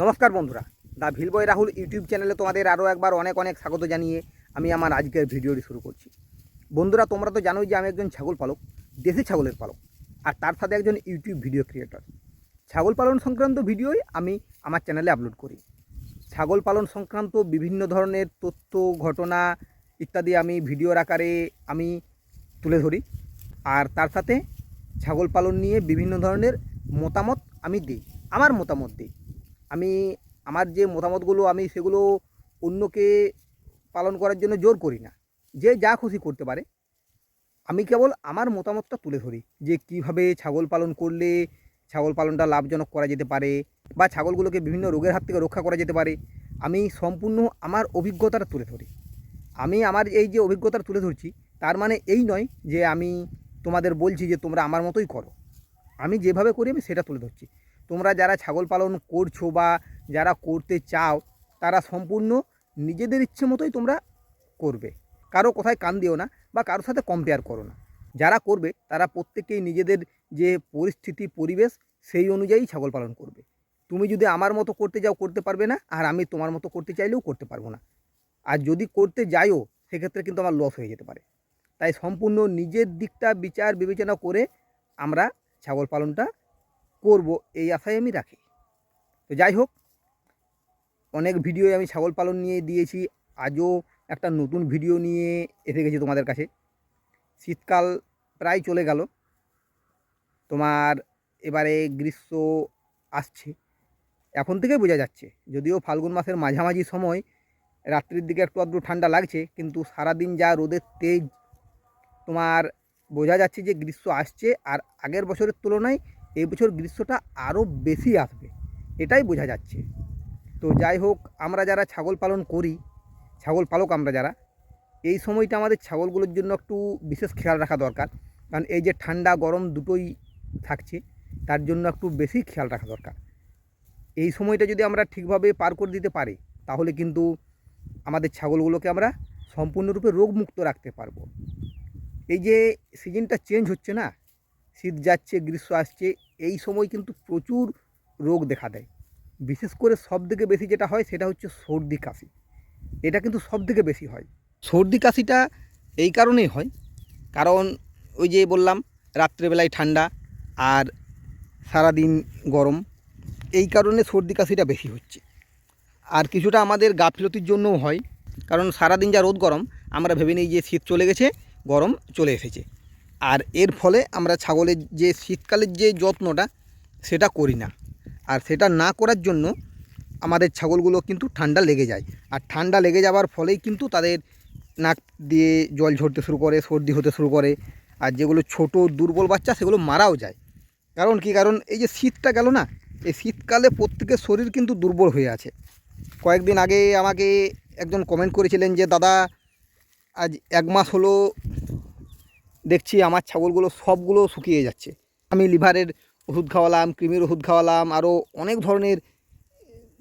নমস্কার বন্ধুরা the ভিলবয় Rahul YouTube চ্যানেলে তোমাদের আরও একবার অনেক অনেক স্বাগত জানিয়ে আমি আমার আজকের ভিডিওটি শুরু করছি। বন্ধুরা, তোমরা তো জানোই যে আমি একজন ছাগল পালক, দেশি ছাগলের পালক, আর তার সাথে একজন ইউটিউব ভিডিও ক্রিয়েটর। ছাগল পালন সংক্রান্ত ভিডিওই আমি আমার চ্যানেলে আপলোড করি। ছাগল পালন সংক্রান্ত বিভিন্ন ধরনের তথ্য, ঘটনা ইত্যাদি আমি ভিডিওর আকারে আমি তুলে ধরি, আর তার সাথে ছাগল পালন নিয়ে বিভিন্ন ধরনের মতামত আমি দিই, আমার মতামত দিই। আমি আমার যে মতামতগুলো, আমি সেগুলো অন্যকে পালন করার জন্য জোর করি না। যে যা খুশি করতে পারে। আমি কেবল আমার মতামতটা তুলে ধরি যে কীভাবে ছাগল পালন করলে ছাগল পালনটা লাভজনক করা যেতে পারে বা ছাগলগুলোকে বিভিন্ন রোগের হাত থেকে রক্ষা করা যেতে পারে। আমি সম্পূর্ণ আমার অভিজ্ঞতাটা তুলে ধরি। আমি আমার এই যে অভিজ্ঞতাটা তুলে ধরছি, তার মানে এই নয় যে আমি তোমাদের বলছি যে তোমরা আমার মতোই করো। আমি যেভাবে করি আমি সেটা তুলে ধরছি। তোমরা যারা ছাগল পালন করছ বা যারা করতে চাও, তারা সম্পূর্ণ নিজেদের ইচ্ছে মতোই তোমরা করবে। কারও কোথায় কান দিও না বা কারোর সাথে কম্পেয়ার করো না। যারা করবে, তারা প্রত্যেকেই নিজেদের যে পরিস্থিতি, পরিবেশ, সেই অনুযায়ী ছাগল পালন করবে। তুমি যদি আমার মতো করতে যাও, করতে পারবে না, আর আমি তোমার মতো করতে চাইলেও করতে পারব না। আর যদি করতে যাইও, সেক্ষেত্রে কিন্তু আমার লস হয়ে যেতে পারে। তাই সম্পূর্ণ নিজের দিকটা বিচার বিবেচনা করে আমরা ছাগল পালনটা করব, এই আশায় আমি রাখি। তো যাই হোক, অনেক ভিডিও আমি ছাগল পালন নিয়ে দিয়েছি, আজও একটা নতুন ভিডিও নিয়ে এসে গেছি তোমাদের কাছে। শীতকাল প্রায় চলে গেল, তোমার এবারে গ্রীষ্ম আসছে। এখন থেকে বোঝা যাচ্ছে, যদিও ফাল্গুন মাসের মাঝামাঝি সময়, রাত্রির দিকে একটু আধটু ঠান্ডা লাগছে, কিন্তু সারাদিন যা রোদের তেজ, তোমার বোঝা যাচ্ছে যে গ্রীষ্ম আসছে, আর আগের বছরের তুলনায় এই বছর গ্রীষ্মটা আরও বেশি আসবে, এটাই বোঝা যাচ্ছে। তো যাই হোক, আমরা যারা ছাগল পালন করি, ছাগল পালক আমরা যারা, এই সময়টা আমাদের ছাগলগুলোর জন্য একটু বিশেষ খেয়াল রাখা দরকার। কারণ এই যে ঠান্ডা, গরম দুটোই থাকছে, তার জন্য একটু বেশি খেয়াল রাখা দরকার। এই সময়টা যদি আমরা ঠিকভাবে পার করে দিতে পারি, তাহলে কিন্তু আমাদের ছাগলগুলোকে আমরা সম্পূর্ণরূপে রোগমুক্ত রাখতে পারব। এই যে সিজনটা চেঞ্জ হচ্ছে না শীত যাচ্ছে, গ্রীষ্ম আসছে, এই সময় কিন্তু প্রচুর রোগ দেখা দেয়। বিশেষ করে সব থেকে বেশি যেটা হয় সেটা হচ্ছে সর্দি কাশি। এটা কিন্তু সব থেকে বেশি হয়। সর্দি কাশিটা এই কারণেই হয়। কারণ ওই যে বললাম, রাত্রেবেলায় ঠান্ডা আর সারাদিন গরম, এই কারণে সর্দি কাশিটা বেশি হচ্ছে। আর কিছুটা আমাদের গাফিলতির জন্যও হয়। কারণ সারাদিন যা রোদ গরম, আমরা ভেবে নিই যে শীত চলে গেছে, গরম চলে এসেছে। আর এর ফলে আমরা ছাগলের যে শীতকালের যে যত্নটা, সেটা করি না। আর সেটা না করার জন্য আমাদের ছাগলগুলো কিন্তু ঠান্ডা লেগে যায়। আর ঠান্ডা লেগে যাওয়ার ফলেই কিন্তু তাদের নাক দিয়ে জল ঝরতে শুরু করে, সর্দি হতে শুরু করে। আর যেগুলো ছোট দুর্বল বাচ্চা, সেগুলো মারাও যায়। কারণ কি? কারণ এই যে শীতটা গেল না, এই শীতকালে প্রত্যেকের শরীর কিন্তু দুর্বল হয়ে আছে। কয়েকদিন আগে আমাকে একজন কমেন্ট করেছিলেন যে, দাদা, আজ এক মাস হলো দেখছি আমার ছাগলগুলো সবগুলো শুকিয়ে যাচ্ছে। আমি লিভারের ওষুধ খাওয়ালাম, কৃমির ওষুধ খাওয়ালাম, আরও অনেক ধরনের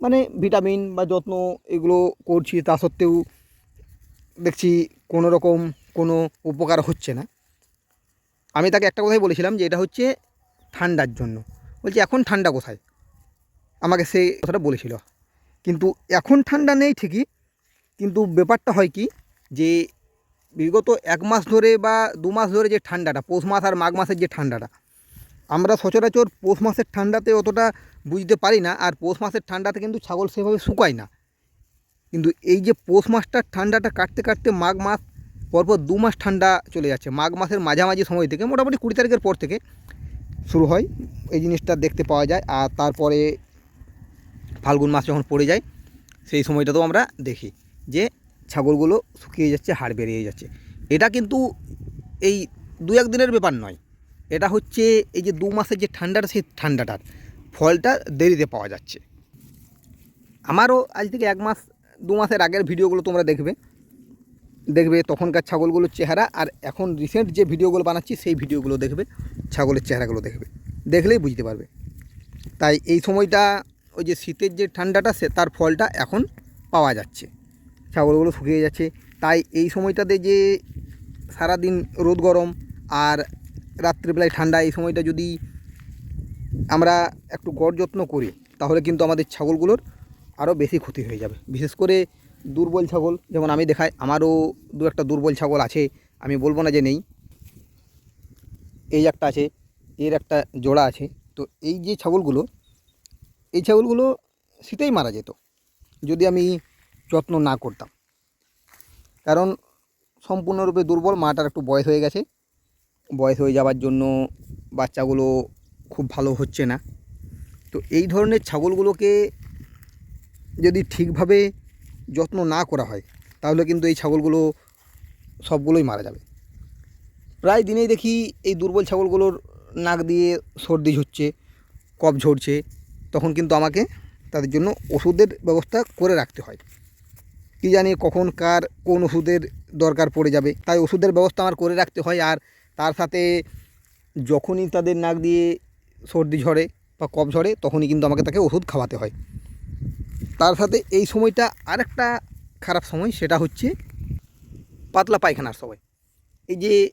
মানে ভিটামিন বা যত্ন এগুলো করছি, তা সত্ত্বেও দেখছি কোনো রকম কোনো উপকার হচ্ছে না। আমি তাকে একটা কথাই বলেছিলাম যে এটা হচ্ছে ঠান্ডার জন্য। বলছি, এখন ঠান্ডা কোথায়? আমাকে সে কথাটা বলেছিল। কিন্তু এখন ঠান্ডা নেই ঠিকই, কিন্তু ব্যাপারটা হয় কি যে বিগত এক মাস ধরে বা দু মাস ধরে যে ঠান্ডাটা, পৌষ মাস আর মাঘ মাসের যে ঠান্ডাটা, আমরা সচরাচর পৌষ মাসের ঠান্ডাতে অতটা বুঝতে পারি না আর পৌষ মাসের ঠান্ডাতে কিন্তু ছাগল সেভাবে শুকায় না। কিন্তু এই যে পৌষ মাসটার ঠান্ডাটা কাটতে কাটতে মাঘ মাস, পরপর দু মাস ঠান্ডা চলে যাচ্ছে। মাঘ মাসের মাঝামাঝি সময় থেকে, মোটামুটি কুড়ি তারিখের পর থেকে শুরু হয়। এই জিনিসটা দেখতে পাওয়া যায়। আর তারপরে ফাল্গুন মাস যখন পড়ে যায়, সেই সময়টাতেও আমরা দেখি যে ছাগলগুলো শুকিয়ে যাচ্ছে, হাড় বেরিয়ে যাচ্ছে। এটা কিন্তু এই দু এক দিনের ব্যাপার নয়। এটা হচ্ছে এই যে দু মাসের যে ঠান্ডাটা, সেই ঠান্ডাটার ফলটা দেরিতে পাওয়া যাচ্ছে। আমারও আজ থেকে এক মাস, দু মাসের আগের ভিডিওগুলো তোমরা দেখবে। দেখবে তখনকার ছাগলগুলোর চেহারা, আর এখন রিসেন্ট যে ভিডিওগুলো বানাচ্ছি, সেই ভিডিওগুলো দেখবে, ছাগলের চেহারাগুলো দেখবে। দেখলেই বুঝতে পারবে। তাই এই সময়টা, ওই যে শীতের যে ঠান্ডাটা, সে, তার ফলটা এখন পাওয়া যাচ্ছে। ছাগলগুলো শুকিয়ে যাচ্ছে। তাই এই সময়টাতে যে সারাদিন রোদ গরম আর রাত্রিবেলায় ঠান্ডা, এই সময়টা যদি আমরা একটু গড় যত্ন করি, তাহলে কিন্তু আমাদের ছাগলগুলোর আরও বেশি ক্ষতি হয়ে যাবে। বিশেষ করে দুর্বল ছাগল, যেমন আমি দেখাই, আমারও দু একটা দুর্বল ছাগল আছে, আমি বলব না যে নেই। এই একটা আছে, এর একটা জোড়া আছে। তো এই যে ছাগলগুলো, এই ছাগলগুলো শীতেই মারা যেত। যদি আমি যত্ন না করতাম। কারণ সম্পূর্ণরূপে দুর্বল, মাটার একটু বয়স হয়ে গেছে। বয়স হয়ে যাওয়ার জন্য বাচ্চাগুলো খুব ভালো হচ্ছে না। তো এই ধরনের ছাগলগুলোকে যদি ঠিকভাবে যত্ন না করা হয়, তাহলে কিন্তু এই ছাগলগুলো সবগুলোই মারা যাবে। প্রায় দিনেই দেখি এই দুর্বল ছাগলগুলোর নাক দিয়ে সর্দি ঝরছে, কফ ঝরছে। তখন কিন্তু আমাকে তাদের জন্য ওষুধের ব্যবস্থা করে রাখতে হয়। কী জানি কখন কার কোন ওষুধের দরকার পড়ে যাবে। তাই ওষুধের ব্যবস্থা আমার করে রাখতে হয় আর তার সাথে যখনই তাদের নাক দিয়ে সর্দি ঝরে বা কফ ঝরে, তখনই কিন্তু আমাকে তাকে ওষুধ খাওয়াতে হয়। তার সাথে এই সময়টা আরেকটা খারাপ সময়, সেটা হচ্ছে পাতলা পায়খানার সময়। এই যে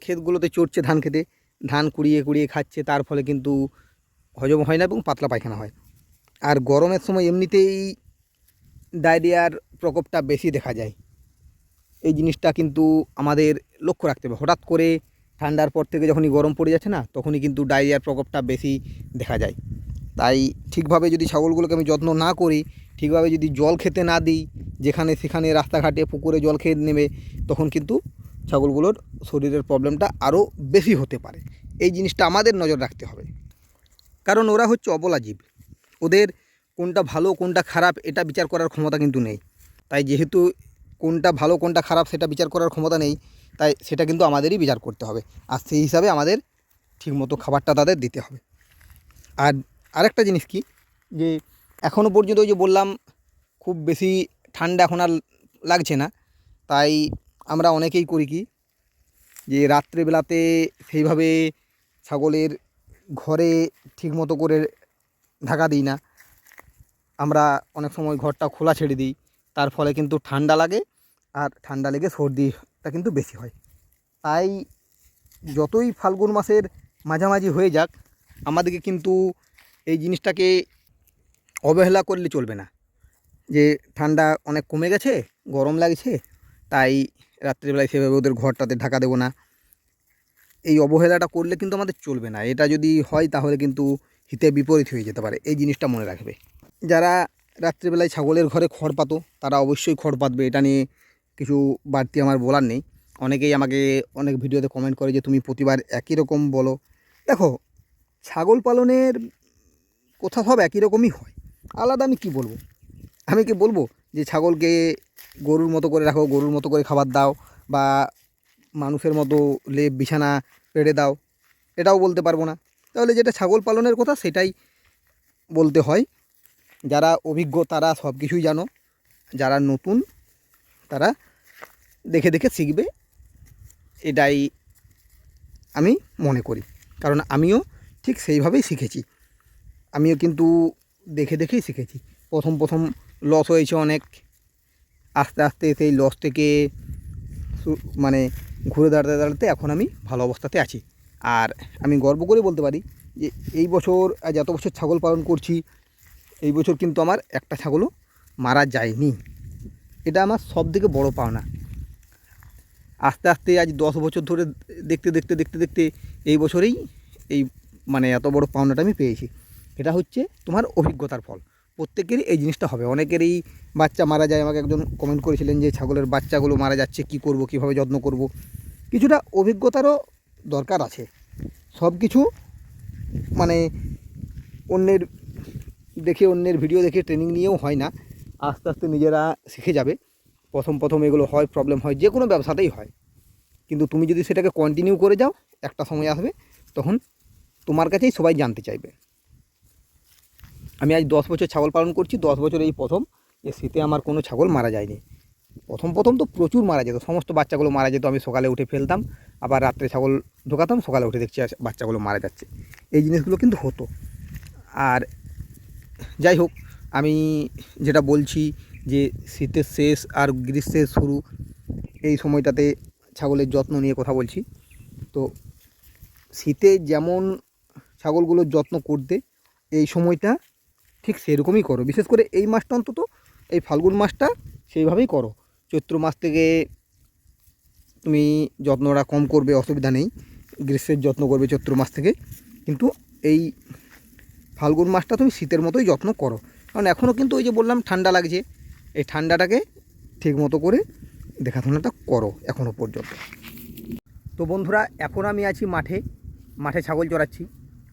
ক্ষেতগুলোতে চড়ছে ধান খেতে, ধান কুড়িয়ে কুড়িয়ে খাচ্ছে, তার ফলে কিন্তু হজম হয় না এবং পাতলা পায়খানা হয়। আর গরমের সময় এমনিতেই ডায়রিয়ার প্রকোপটা বেশি দেখা যায়। এই জিনিসটা কিন্তু আমাদের লক্ষ্য রাখতে হবে। হঠাৎ করে ঠান্ডার পর থেকে যখনই গরম পড়ে যাচ্ছে না, তখনই কিন্তু ডায়রিয়ার প্রকোপটা বেশি দেখা যায়। তাই ঠিকভাবে যদি ছাগলগুলোকে আমি যত্ন না করি, ঠিকভাবে যদি জল খেতে না দিই, যেখানে সেখানে রাস্তাঘাটে পুকুরে জল খেয়ে নেবে, তখন কিন্তু ছাগলগুলোর শরীরের প্রবলেমটা আরও বেশি হতে পারে। এই জিনিসটা আমাদের নজর রাখতে হবে। কারণ ওরা হচ্ছে অবলা জীব। ওদের কোনটা ভালো, কোনটা খারাপ, এটা বিচার করার ক্ষমতা কিন্তু নেই। তাই যেহেতু কোনটা ভালো, কোনটা খারাপ সেটা বিচার করার ক্ষমতা নেই, তাই সেটা কিন্তু আমাদেরই বিচার করতে হবে। আর সেই হিসাবে আমাদের ঠিকমতো খাবারটা তাদের দিতে হবে। আর আরেকটা জিনিস কি? যে এখনও পর্যন্ত ওই যে বললাম, খুব বেশি ঠান্ডা এখন আর লাগছে না। তাই আমরা অনেকেই করি কি? যে রাত্রেবেলাতে সেইভাবে ছাগলের ঘরে ঠিকমতো করে ঢাকা দিই না। আমরা অনেক সময় ঘরটা খোলা ছেড়ে দিই। তার ফলে কিন্তু ঠান্ডা লাগে আর ঠান্ডা লেগে সর্দিটা কিন্তু বেশি হয়। তাই যতই ফাল্গুন মাসের মাঝামাঝি হয়ে যাক, আমাদেরকে কিন্তু এই জিনিসটাকে অবহেলা করলে চলবে না। যে ঠান্ডা অনেক কমে গেছে, গরম লাগছে, তাই রাত্রিবেলায় সেভাবে ওদের ঘরটাতে ঢাকা দেবো না। এই অবহেলাটা করলে কিন্তু আমাদের চলবে না। এটা যদি হয় তাহলে কিন্তু হিতে বিপরীত হয়ে যেতে পারে। এই জিনিসটা মনে রাখবে। যারা রাত্রিবেলায় ছাগলের ঘরে খড় পাতো, তারা অবশ্যই খড় পাতবে, এটা নিয়ে কিছু বাড়তি আমার বলার নেই। অনেকেই আমাকে অনেক ভিডিওতে কমেন্ট করে যে, তুমি প্রতিবার একই রকম বলো। দেখো, ছাগল পালনের কোথা সব একই রকমই হয়। আলাদা আমি কি বলব? আমি কি বলব যে, ছাগলকে গরুর মতো করে রাখো, গরুর মতো করে খাবার দাও বা মানুষের মতো লেপ, বিছানা, পেড়ে দাও, এটাও বলতে পারব না। তাহলে যেটা ছাগল পালনের কথা, সেটাই বলতে হয়। যারা অভিজ্ঞ, তারা সব কিছুই জানো। যারা নতুন, তারা দেখে দেখে শিখবে। এটাই আমি মনে করি। কারণ আমিও ঠিক সেইভাবেই শিখেছি। আমিও কিন্তু দেখে দেখেই শিখেছি। প্রথম প্রথম লস হয়েছে অনেক। আস্তে আস্তে সেই লস থেকে মানে ঘুরে দাঁড়াতে দাঁড়াতে এখন আমি ভালো অবস্থাতে আছি। আর আমি গর্ব করে বলতে পারি যে, এই বছর এত বছর ছাগল পালন করছি এই বছর কিন্তু আমার একটা ছাগলও মারা যায়নি। এটা আমার সব থেকে বড়ো পাওনা। আস্তে আস্তে আজ দশ বছর ধরে দেখতে দেখতে দেখতে দেখতে এই বছরেই এই মানে এত বড় পাওনাটা আমি পেয়েছি। এটা হচ্ছে তোমার অভিজ্ঞতার ফল। প্রত্যেকেরই এই জিনিসটা হবে। অনেকেরই বাচ্চা মারা যায়। আমাকে একজন কমেন্ট করেছিলেন যে ছাগলের বাচ্চাগুলো মারা যাচ্ছে, কি করব, কীভাবে যত্ন করব? কিছুটা অভিজ্ঞতারও দরকার আছে। সব কিছু মানে অন্যের দেখে অন্যের ভিডিও দেখে ট্রেনিং নিয়েও হয় না। আস্তে আস্তে নিজেরা শিখে যাবে। প্রথম প্রথম এগুলো হয় প্রবলেম হয়, যে কোনো ব্যবসাতেই হয়। কিন্তু তুমি যদি সেটাকে কন্টিনিউ করে যাও, একটা সময় আসবে, তখন তোমার কাছেই সবাই জানতে চাইবে। আমি আজ দশ বছর ছাগল পালন করছি, দশ বছর এই প্রথম যে শীতে আমার কোনো ছাগল মারা যায়নি। প্রথম প্রথম তো প্রচুর মারা যেত, সমস্ত বাচ্চাগুলো মারা যেত, আমি সকালে উঠে ফেলতাম, আবার রাত্রে ছাগল ঢোকাতাম, সকালে উঠে দেখছি বাচ্চাগুলো মারা যাচ্ছে। এই জিনিসগুলো কিন্তু হতো। আর যাই হোক, আমি যেটা বলছি যে শীতের শেষ আর গ্রীষ্মের শুরু, এই সময়টাতে ছাগলের যত্ন নিয়ে কথা বলছি। তো শীতে যেমন ছাগলগুলোর যত্ন করতে এই সময়টা ঠিক সেরকমই করো। বিশেষ করে এই মাসটা অন্তত, এই ফাল্গুন মাসটা সেইভাবেই করো। চৈত্র মাস থেকে তুমি যত্নটা কম করবে, অসুবিধা নেই। গ্রীষ্মের যত্ন করবে চৈত্র মাস থেকে। কিন্তু এই ফাল্গুন মাসটা তুমি শীতের মতোই যত্ন করো। কারণ এখনও কিন্তু ওই যে বললাম ঠান্ডা লাগছে, এই ঠান্ডাটাকে ঠিক মতো করে দেখাশোনাটা করো এখনও পর্যন্ত। তো বন্ধুরা, এখন আমি আছি মাঠে মাঠে ছাগল চড়াচ্ছি।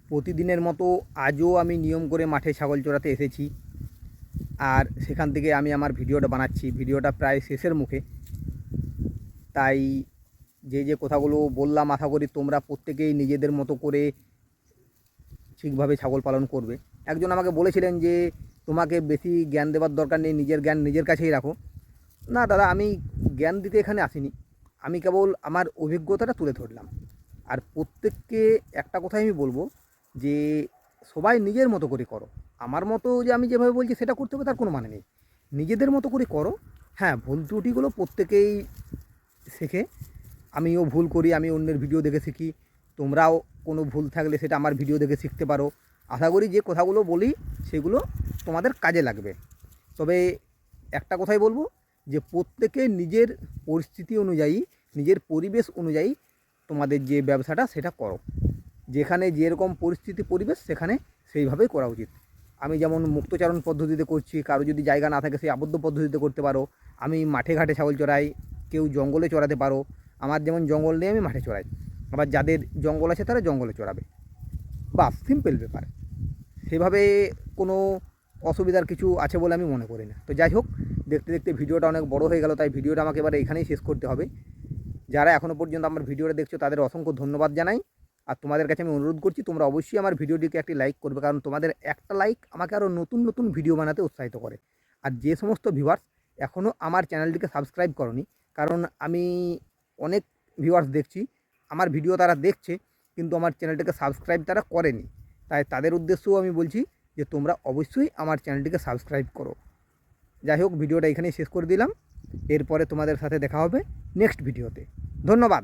প্রতিদিনের মতো আজও আমি নিয়ম করে মাঠে ছাগল চড়াতে এসেছি। আর সেখান থেকে আমি আমার ভিডিওটা বানাচ্ছি। ভিডিওটা প্রায় শেষের মুখে। তাই যে যে কথাগুলো বললাম, আশা করি তোমরা প্রত্যেকেই নিজেদের মতো করে ঠিকভাবে ছাগল পালন করবে। একজন আমাকে বলেছিলেন যে, তোমাকে বেশি জ্ঞান দেওয়ার দরকার নেই, নিজের জ্ঞান নিজের কাছেই রাখো। না দাদা, আমি জ্ঞান দিতে এখানে আসিনি। আমি কেবল আমার অভিজ্ঞতাটা তুলে ধরলাম। আর প্রত্যেককে একটা কথাই আমি বলব যে, সবাই নিজের মতো করে করো। আমার মতো যে আমি যেভাবে বলছি সেটা করতে হবে, তার কোনো মানে নেই। নিজেদের মতো করে করো। হ্যাঁ ভুল ত্রুটিগুলো প্রত্যেকেই শেখে। আমিও ভুল করি, আমি অন্যের ভিডিও দেখে শিখি। তোমরাও কোনো ভুল থাকলে সেটা আমার ভিডিও দেখে শিখতে পারো। আশা করি যে কথাগুলো বলি, সেগুলো তোমাদের কাজে লাগবে। তবে একটা কথাই বলব যে, প্রত্যেকে নিজের পরিস্থিতি অনুযায়ী, নিজের পরিবেশ অনুযায়ী তোমাদের যে ব্যবসাটা সেটা করো। যেখানে যেরকম পরিস্থিতি পরিবেশ, সেখানে সেইভাবেই করা উচিত। আমি যেমন মুক্তচারণ পদ্ধতিতে করছি, কারও যদি জায়গা না থাকে, সেই আবদ্ধ পদ্ধতিতে করতে পারো। আমি মাঠে ঘাটে ছাগল চড়াই, কেউ জঙ্গলে চড়াতে পারো। আমার যেমন জঙ্গল নেই, আমি মাঠে চড়াই। আবার যাদের জঙ্গল আছে তারা জঙ্গলে চড়াবে। বাস সিম্পল ব্যাপার। সেভাবে কোনো অসুবিধার কিছু আছে বলে আমি মনে করি না। তো যাই হোক, দেখতে দেখতে ভিডিওটা অনেক বড় হয়ে গেল, তাই ভিডিওটা আমাকে এবার এখানেই শেষ করতে হবে। যারা এখনও পর্যন্ত আমার ভিডিওটা দেখছ, তাদের অসংখ্য ধন্যবাদ জানাই। আর তোমাদের কাছে আমি অনুরোধ করছি, তোমরা অবশ্যই আমার ভিডিওটিকে একটি লাইক করবে, কারণ তোমাদের একটা লাইক আমাকে আরও নতুন নতুন ভিডিও বানাতে উৎসাহিত করে। আর যে সমস্ত ভিউয়ার্স এখনও আমার চ্যানেলটিকে সাবস্ক্রাইব করনি, কারণ আমি অনেক ভিউয়ার্স দেখছি আমার ভিডিও তারা দেখছে, কিন্তু আমার চ্যানেলটিকে সাবস্ক্রাইব তারা করেনি। তাই তাদের উদ্দেশ্যও আমি বলছি যে তোমরা অবশ্যই আমার চ্যানেলটিকে সাবস্ক্রাইব করো। যাই হোক, ভিডিওটা এখানেই শেষ করে দিলাম। এরপরে তোমাদের সাথে দেখা হবে নেক্সট ভিডিওতে। ধন্যবাদ।